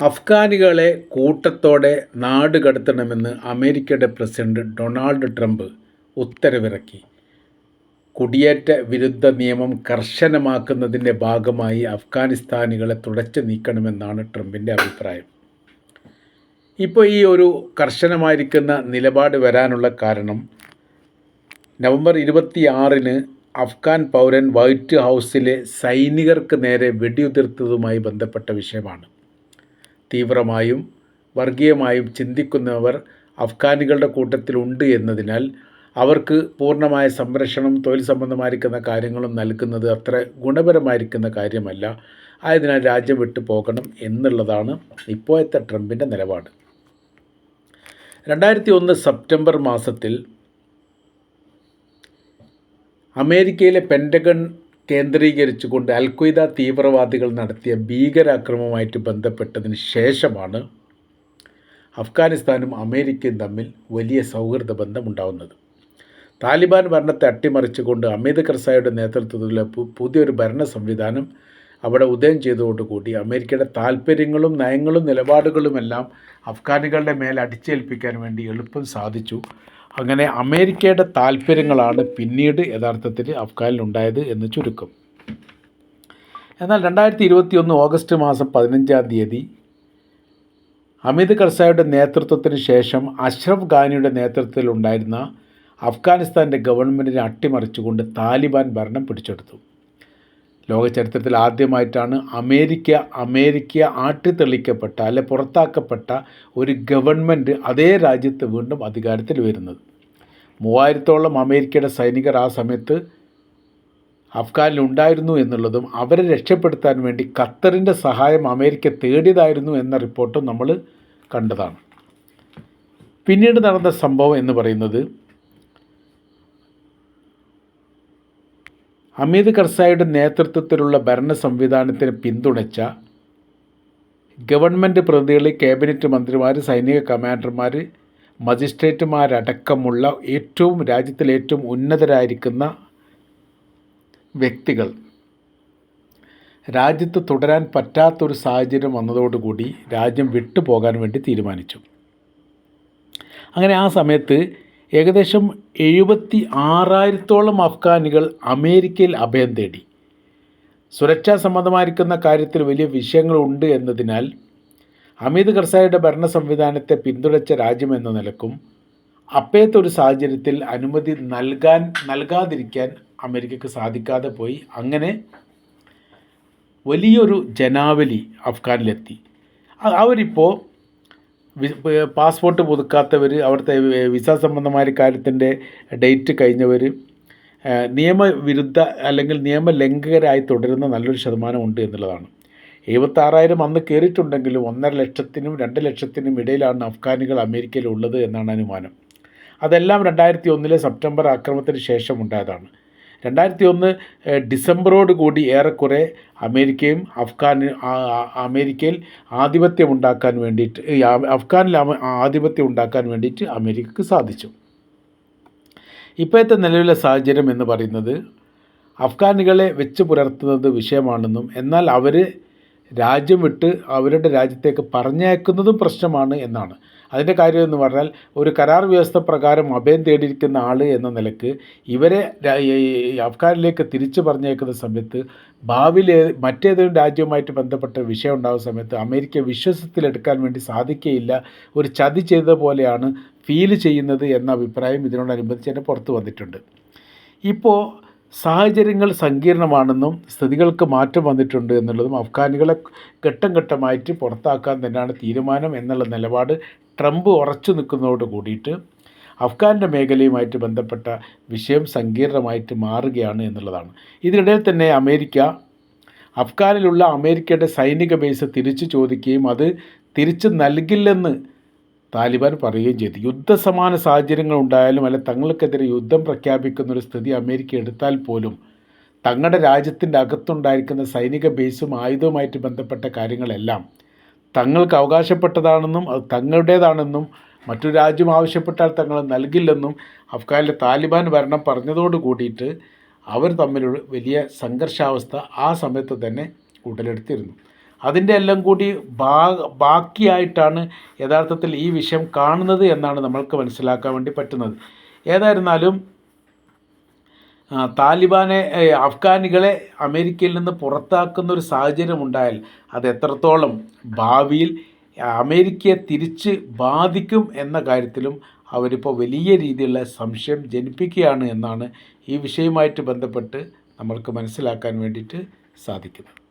അഫ്ഗാനികളെ കൂട്ടത്തോടെ നാട് കടത്തണമെന്ന് അമേരിക്കയുടെ പ്രസിഡന്റ് ഡൊണാൾഡ് ട്രംപ് ഉത്തരവിറക്കി. കുടിയേറ്റ വിരുദ്ധ നിയമം കർശനമാക്കുന്നതിന്റെ ഭാഗമായി അഫ്ഗാനിസ്ഥാനികളെ തുടച്ചു നീക്കണമെന്നാണ് ട്രംപിന്റെ അഭിപ്രായം. ഇപ്പോൾ ഈ ഒരു കർശനമായിരിക്കുന്ന നിലപാട് വരാനുള്ള കാരണം നവംബർ ഇരുപത്തി ആറിന് അഫ്ഗാൻ പൗരൻ വൈറ്റ് ഹൗസിലെ സൈനികർക്ക് നേരെ വെടിയുതിർത്തതുമായി ബന്ധപ്പെട്ട വിഷയമാണ്. തീവ്രമായും വർഗീയമായും ചിന്തിക്കുന്നവർ അഫ്ഗാനികളുടെ കൂട്ടത്തിലുണ്ട് എന്നതിനാൽ അവർക്ക് പൂർണമായ സംരക്ഷണം തൊഴിൽ സംബന്ധമായിരിക്കുന്ന കാര്യങ്ങളും നൽകുന്നത് അത്ര ഗുണപരമായിരിക്കുന്ന കാര്യമല്ല. ആയതിനാൽ രാജ്യം വിട്ടു പോകണം എന്നുള്ളതാണ് ഇപ്പോഴത്തെ ട്രംപിന്റെ നിലപാട്. രണ്ടായിരത്തി ഒന്ന് സെപ്റ്റംബർ മാസത്തിൽ അമേരിക്കയിലെ പെന്റഗൺ കേന്ദ്രീകരിച്ചുകൊണ്ട് അൽഖ്വയ്ദ തീവ്രവാദികൾ നടത്തിയ ഭീകരാക്രമവുമായിട്ട് ബന്ധപ്പെട്ടതിന് ശേഷമാണ് അഫ്ഗാനിസ്ഥാനും അമേരിക്കയും തമ്മിൽ വലിയ സൗഹൃദ ബന്ധമുണ്ടാവുന്നത്. താലിബാൻ ഭരണത്തെ അട്ടിമറിച്ചുകൊണ്ട് അമിത് കർസായുടെ നേതൃത്വത്തിലുള്ള പുതിയൊരു ഭരണ സംവിധാനം അവിടെ ഉദയം ചെയ്തതോടുകൂടി അമേരിക്കയുടെ താല്പര്യങ്ങളും നയങ്ങളും നിലപാടുകളുമെല്ലാം അഫ്ഗാനികളുടെ മേൽ അടിച്ചേൽപ്പിക്കാൻ വേണ്ടി എളുപ്പം സാധിച്ചു. അങ്ങനെ അമേരിക്കയുടെ താല്പര്യങ്ങളാണ് പിന്നീട് യഥാർത്ഥത്തിൽ അഫ്ഗാനിലുണ്ടായത് എന്ന് ചുരുക്കം. എന്നാൽ രണ്ടായിരത്തി ഇരുപത്തി ഒന്ന് ഓഗസ്റ്റ് മാസം പതിനഞ്ചാം തീയതി അമിത് കർസായുടെ നേതൃത്വത്തിന് ശേഷം അഷ്റഫ് ഖാനിയുടെ നേതൃത്വത്തിലുണ്ടായിരുന്ന അഫ്ഗാനിസ്ഥാന്റെ ഗവൺമെന്റിനെ അട്ടിമറിച്ചുകൊണ്ട് താലിബാൻ ഭരണം പിടിച്ചെടുത്തു. ലോക ചരിത്രത്തിൽ ആദ്യമായിട്ടാണ് അമേരിക്ക അമേരിക്ക ആട്ടിത്തെളിക്കപ്പെട്ട അല്ലെ പുറത്താക്കപ്പെട്ട ഒരു ഗവൺമെന്റ് അതേ രാജ്യത്ത് വീണ്ടും അധികാരത്തിൽ വരുന്നത്. മൂവായിരത്തോളം അമേരിക്കയുടെ സൈനികർ ആ സമയത്ത് അഫ്ഗാനിൽ ഉണ്ടായിരുന്നു എന്നുള്ളതും അവരെ രക്ഷപ്പെടുത്താൻ വേണ്ടി ഖത്തറിന്റെ സഹായം അമേരിക്ക തേടിയതായിരുന്നു എന്ന റിപ്പോർട്ടും നമ്മൾ കണ്ടതാണ്. പിന്നീട് നടന്ന സംഭവം എന്ന് പറയുന്നത് അമീദ് കർസായിയുടെ നേതൃത്വത്തിലുള്ള ഭരണ സംവിധാനത്തിന് പിന്തുണച്ച ഗവൺമെന്റ് പ്രതിനിധികൾ ക്യാബിനറ്റ് മന്ത്രിമാർ സൈനിക കമാൻഡർമാർ മജിസ്ട്രേറ്റുമാരടക്കമുള്ള ഏറ്റവും രാജ്യത്തിലെ ഏറ്റവും ഉന്നതരായിരിക്കുന്ന വ്യക്തികൾ. രാജ്യത്ത് തുടരാൻ പറ്റാത്തൊരു സാഹചര്യം വന്നതോടുകൂടി രാജ്യം വിട്ടുപോകാൻ വേണ്ടി തീരുമാനിച്ചു. അങ്ങനെ ആ സമയത്ത് ഏകദേശം എഴുപത്തി ആറായിരത്തോളം അഫ്ഗാനികൾ അമേരിക്കയിൽ അഭയം തേടി. സുരക്ഷാ സംബന്ധമായിരിക്കുന്ന കാര്യത്തിൽ വലിയ വിഷയങ്ങളുണ്ട് എന്നതിനാൽ അമീദ് കർസായുടെ ഭരണ സംവിധാനത്തെ പിന്തുണച്ച രാജ്യം എന്ന നിലക്കും അപ്പേത്തൊരു സാഹചര്യത്തിൽ അനുമതി നൽകാൻ നൽകാതിരിക്കാൻ അമേരിക്കക്ക് സാധിക്കാതെ പോയി. അങ്ങനെ വലിയൊരു ജനാവലി അഫ്ഗാനിലെത്തി. അവരിപ്പോൾ പാസ്പോർട്ട് പുതുക്കാത്തവർ അവിടുത്തെ വിസ സംബന്ധമായ കാര്യത്തിന്റെ ഡേറ്റ് കഴിഞ്ഞവർ നിയമവിരുദ്ധ അല്ലെങ്കിൽ നിയമലംഘകരായി തുടരുന്ന നല്ലൊരു ശതമാനം ഉണ്ട് എന്നുള്ളതാണ്. എഴുപത്താറായിരം അന്ന് കയറിയിട്ടുണ്ടെങ്കിലും ഒന്നര ലക്ഷത്തിനും രണ്ട് ലക്ഷത്തിനും ഇടയിലാണ് അഫ്ഗാനികൾ അമേരിക്കയിൽ ഉള്ളത് എന്നാണ് അനുമാനം. അതെല്ലാം രണ്ടായിരത്തി ഒന്നിലെ സെപ്റ്റംബർ ആക്രമണത്തിന് ശേഷം ഉണ്ടായതാണ്. രണ്ടായിരത്തി ഒന്ന് ഡിസംബറോട് കൂടി ഏറെക്കുറെ അമേരിക്കയും ആ- അമേരിക്കയിൽ ആധിപത്യം ഉണ്ടാക്കാൻ വേണ്ടിയിട്ട് അഫ്ഗാനിൽ ആധിപത്യം ഉണ്ടാക്കാൻ വേണ്ടിയിട്ട് അമേരിക്കക്ക് സാധിച്ചു. ഇപ്പോഴത്തെ നിലവിലെ സാഹചര്യം എന്ന് പറയുന്നത് അഫ്ഗാനികളെ വെച്ച് പുലർത്തുന്നത് വിഷയമാണെന്നും എന്നാൽ അവർ രാജ്യം വിട്ട് അവരുടെ രാജ്യത്തേക്ക് പറഞ്ഞയക്കുന്നതും പ്രശ്നമാണ് എന്നാണ്. അതിന്റെ കാര്യം എന്ന് പറഞ്ഞാൽ ഒരു കരാർ വ്യവസ്ഥ പ്രകാരം അഭയം തേടിയിരിക്കുന്ന ആൾ എന്ന നിലയ്ക്ക് ഇവരെ അഫ്ഗാനിലേക്ക് തിരിച്ചു പറഞ്ഞേക്കുന്ന സമയത്ത് ഭാവിയിൽ മറ്റേതെങ്കിലും രാജ്യവുമായിട്ട് ബന്ധപ്പെട്ട വിഷയം ഉണ്ടാകുന്ന സമയത്ത് അമേരിക്ക വിശ്വസത്തിലെടുക്കാൻ വേണ്ടി സാധിക്കുകയില്ല ഒരു ചതി ചെയ്ത പോലെയാണ് ഫീൽ ചെയ്യുന്നത് എന്ന അഭിപ്രായം ഇതിനോടനുബന്ധിച്ച് തന്നെ പുറത്തു വന്നിട്ടുണ്ട്. ഇപ്പോൾ സാഹചര്യങ്ങൾ സങ്കീർണമാണെന്നും സ്ഥിതികൾക്ക് മാറ്റം വന്നിട്ടുണ്ട് എന്നുള്ളതും അഫ്ഗാനികളെ ഘട്ടം ഘട്ടമായിട്ട് പുറത്താക്കാൻ തന്നെയാണ് തീരുമാനം എന്നുള്ള നിലപാട് ട്രംപ് ഉറച്ചു നിൽക്കുന്നതോട് കൂടിയിട്ട് അഫ്ഗാന്റെ മേഖലയുമായിട്ട് ബന്ധപ്പെട്ട വിഷയം സങ്കീർണമായിട്ട് മാറുകയാണ് എന്നുള്ളതാണ്. ഇതിനിടയിൽ തന്നെ അമേരിക്ക അഫ്ഗാനിലുള്ള അമേരിക്കയുടെ സൈനിക ബേസ് തിരിച്ചു ചോദിക്കുകയും അത് തിരിച്ചു നൽകില്ലെന്ന് താലിബാൻ പറയുകയും ചെയ്തു. യുദ്ധസമാന സാഹചര്യങ്ങൾ ഉണ്ടായാലും അല്ല തങ്ങൾക്കെതിരെ യുദ്ധം പ്രഖ്യാപിക്കുന്ന ഒരു സ്ഥിതി അമേരിക്ക എടുത്താൽ പോലും തങ്ങളുടെ രാജ്യത്തിന്റെ അകത്തുണ്ടായിരിക്കുന്ന സൈനിക ബേസും ആയുധവുമായിട്ട് ബന്ധപ്പെട്ട കാര്യങ്ങളെല്ലാം തങ്ങൾക്ക് അവകാശപ്പെട്ടതാണെന്നും അത് തങ്ങളുടേതാണെന്നും മറ്റൊരു രാജ്യം ആവശ്യപ്പെട്ടാൽ തങ്ങൾ നൽകില്ലെന്നും അഫ്ഗാനിലെ താലിബാൻ ഭരണം പറഞ്ഞതോട് കൂടിയിട്ട് അവർ തമ്മിലുള്ള വലിയ സംഘർഷാവസ്ഥ ആ സമയത്ത് തന്നെ ഉടലെടുത്തിരുന്നു. അതിന്റെ എല്ലാം കൂടി ബാക്കിയായിട്ടാണ് യഥാർത്ഥത്തിൽ ഈ വിഷയം കാണുന്നത് എന്നാണ് നമ്മൾക്ക് മനസ്സിലാക്കാൻ വേണ്ടി പറ്റുന്നത്. ഏതായിരുന്നാലും താലിബാനെ അഫ്ഗാനികളെ അമേരിക്കയിൽ നിന്ന് പുറത്താക്കുന്ന ഒരു സാഹചര്യം ഉണ്ടായാൽ അത് എത്രത്തോളം ഭാവിയിൽ അമേരിക്കയെ തിരിച്ച് ബാധിക്കും എന്ന കാര്യത്തിലും അവരിപ്പോൾ വലിയ രീതിയിലുള്ള സംശയം ജനിപ്പിക്കുകയാണ് എന്നാണ് ഈ വിഷയവുമായിട്ട് ബന്ധപ്പെട്ട് നമ്മൾക്ക് മനസ്സിലാക്കാൻ വേണ്ടിയിട്ട് സാധിക്കുന്നത്.